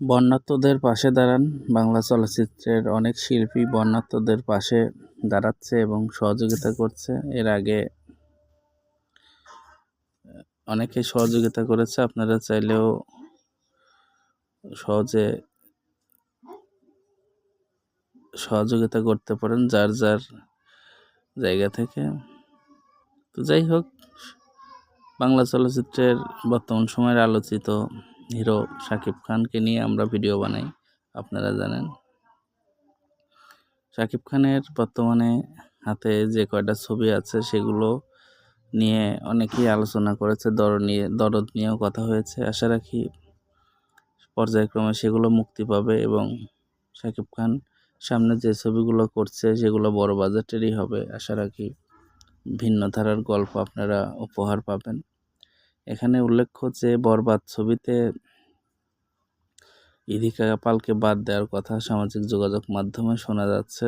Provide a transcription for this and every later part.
বন্যার্তদের পাশে দাঁড়ান বাংলা চলচ্চিত্রের অনেক শিল্পী বন্যার্তদের পাশে দাঁড়াচ্ছে এবং সহযোগিতা করছে। এর আগে অনেকে সহযোগিতা করেছে, আপনারা চাইলেও সহজে সহযোগিতা করতে পারেন যার যার জায়গা থেকে। তো যাই হোক, বাংলা চলচ্চিত্রের বর্তমান সময়ের আলোচিত হিরো শাকিব খানকে নিয়ে আমরা ভিডিও বানাই, আপনারা জানেন। শাকিব খানের বর্তমানে হাতে যে কয়টা ছবি আছে, সেগুলো নিয়ে অনেকেই আলোচনা করেছে, দর নিয়ে, দরদ নিয়েও কথা হয়েছে। আশা রাখি পর্যায়ক্রমে সেগুলো মুক্তি পাবে এবং শাকিব খান সামনে যে ছবিগুলো করছে, সেগুলো বড় বাজেটেরই হবে। আশা রাখি ভিন্ন ধারার গল্প আপনারা উপহার পাবেন। এখানে উল্লেখ্য যে বরবাদ ছবিতে ইদিকা পালকে বাদ দেওয়ার কথা সামাজিক যোগাযোগ মাধ্যমে শোনা যাচ্ছে।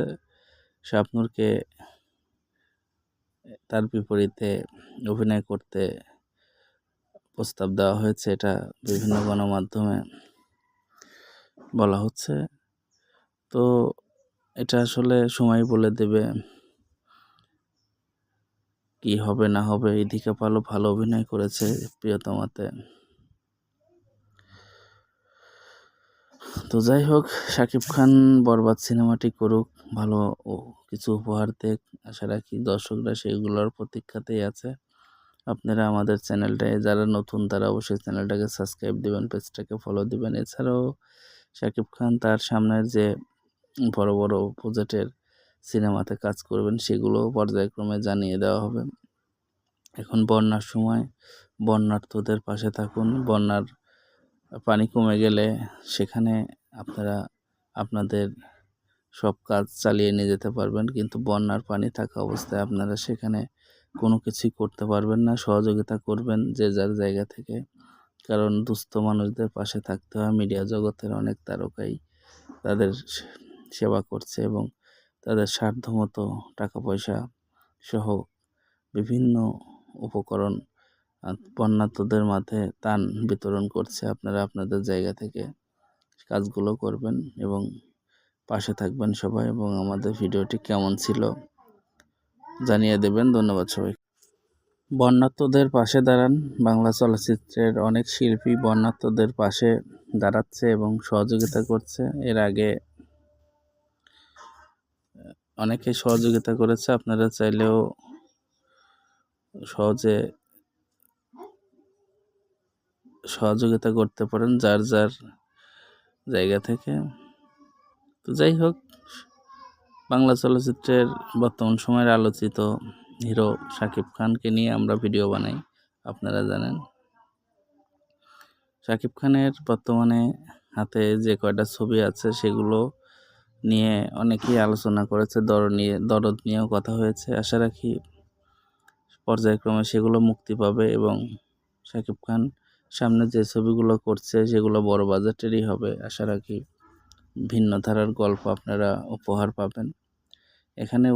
শাবনুরকে তার বিপরীতে অভিনয় করতে প্রস্তাব দেওয়া হয়েছে, এটা বিভিন্ন গণমাধ্যমে বলা হচ্ছে। তো এটা আসলে সময় বলে দেবে কি হবে না হবে ইদিকা পালও ভালো অভিনয় করেছে প্রিয়তমাতে। তো যাই হোক, শাকিব খান বরবাদ সিনেমাটি করুক, ভালো ও কিছু উপহার দেখ। আশা রাখি দর্শকরা সেইগুলোর প্রতীক্ষাতেই আছে। আপনারা আমাদের চ্যানেলটায় যারা নতুন, তারা অবশ্যই চ্যানেলটাকে সাবস্ক্রাইব দিবেন, পেজটাকে ফলো দিবেন। এছাড়াও শাকিব খান তার সামনের যে বড় বড় প্রজেক্টের সিনেমাতে কাজ করবেন, সেগুলো পর্যায়ক্রমে জানিয়ে দেওয়া হবে। এখন বন্যার সময় বন্যার্থদের পাশে থাকুন। বন্যার পানি কমে গেলে সেখানে আপনারা, আপনাদের সব কাজ চালিয়ে নিয়ে যেতে পারবেন। কিন্তু বন্যার পানি থাকা অবস্থায় আপনারা সেখানে কোনো কিছুই করতে পারবেন না। সহযোগিতা করবেন যে যার জায়গা থেকে। কারণ দুস্থ মানুষদের পাশে থাকতে হয়। মিডিয়া জগতের অনেক তারকাই তাদের সেবা করছে এবং তাদের সাধ্যমতো টাকা পয়সা সহ বিভিন্ন উপকরণ বন্যার্তদের মাঝে ত্রাণ বিতরণ করছে আপনারা আপনাদের জায়গা থেকে। কাজগুলো করবেন এবং পাশে থাকবেন সবাই এবং আমাদের ভিডিওটি কেমন ছিল জানিয়ে দেবেন। ধন্যবাদ সবাই বন্যার্তদের পাশে দাঁড়ান। বাংলা চলচ্চিত্রের অনেক শিল্পী বন্যার্তদের পাশে দাঁড়াচ্ছে এবং সহযোগিতা করছে। এর আগে অনেকে সহযোগিতা করেছে। আপনারা চাইলেও সহজে সহযোগিতা করতে পারেন যার যার জায়গা থেকে। তো যাই হোক, বাংলা চলচ্চিত্রের বর্তমান সময়ের আলোচিত হিরো শাকিব খানকে নিয়ে আমরা ভিডিও বানাই, আপনারা জানেন। শাকিব খানের বর্তমানে হাতে যে কয়টা ছবি আছে সেগুলো নিয়ে অনেকেই আলোচনা করেছে, দর নিয়ে, দরদ নিয়েও কথা হয়েছে। আশা রাখি পর্যায়ক্রমে সেগুলো মুক্তি পাবে এবং শাকিব খান সামনে যে ছবিগুলো করছে, সেগুলো বড় বাজেটেরই হবে। আশা রাখি ভিন্ন ধারার গল্প আপনারা উপহার পাবেন। এখানে